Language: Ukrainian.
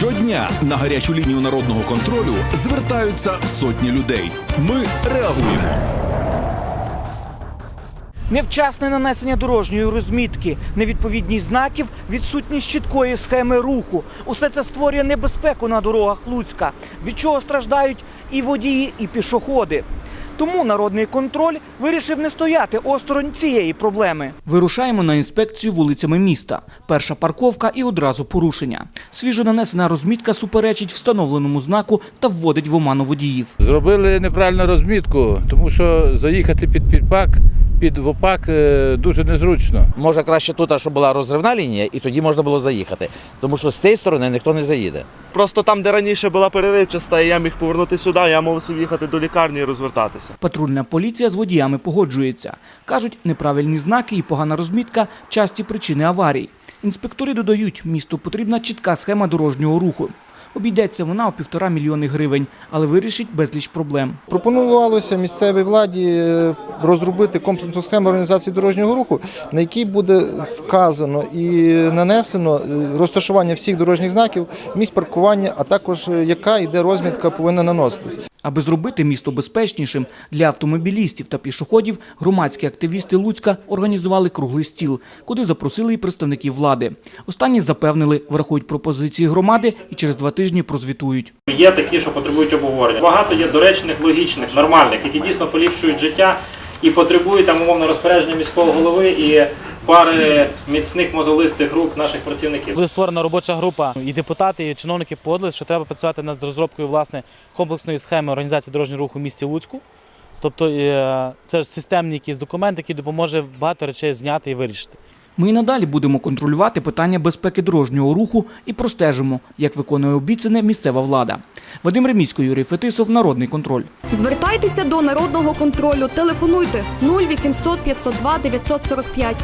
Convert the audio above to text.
Щодня на гарячу лінію народного контролю звертаються сотні людей. Ми реагуємо. Невчасне нанесення дорожньої розмітки, невідповідність знаків, відсутність чіткої схеми руху. Усе це створює небезпеку на дорогах Луцька, від чого страждають і водії, і пішоходи. Тому народний контроль вирішив не стояти осторонь цієї проблеми. Вирушаємо на інспекцію вулицями міста. Перша парковка і одразу порушення. Свіжо нанесена розмітка суперечить встановленому знаку та вводить в оману водіїв. Зробили неправильну розмітку, тому що заїхати під підпак, під ВОПАК е, дуже незручно. Може краще тут, щоб була розривна лінія, і тоді можна було заїхати. Тому що з цієї сторони ніхто не заїде. Просто там, де раніше була переривчаста, і я міг повернути сюди, я мусив їхати до лікарні і розвертатися. Патрульна поліція з водіями погоджується. Кажуть, неправильні знаки і погана розмітка – часті причини аварій. Інспектори додають, місту потрібна чітка схема дорожнього руху. Обійдеться вона у півтора мільйони гривень, але вирішить безліч проблем. Пропонувалося місцевій владі е, розробити комплексну схему організації дорожнього руху, на якій буде вказано і нанесено е, розташування всіх дорожніх знаків, місць паркування, а також е, яка йде розмітка повинна наноситись. Аби зробити місто безпечнішим для автомобілістів та пішоходів, громадські активісти Луцька організували круглий стіл, куди запросили і представників влади. Останні запевнили, врахують пропозиції громади і через два тижні прозвітують. Є такі, що потребують обговорення. Багато є доречних, логічних, нормальних, які дійсно поліпшують життя і потребують там умовно розпорядження міського голови і пари міцних мозолистих рук наших працівників. Буде створена робоча група, і депутати, і чиновники погодились, що треба працювати над розробкою власне комплексної схеми організації дорожнього руху в місті Луцьку. Тобто е, це ж системний якийсь документ, який допоможе багато речей зняти і вирішити. Ми і надалі будемо контролювати питання безпеки дорожнього руху і простежимо, як виконує обіцяне місцева влада. Вадим Ремісько, Юрій Фетисов, Народний контроль. Звертайтеся до народного контролю. Телефонуйте 0800 502 945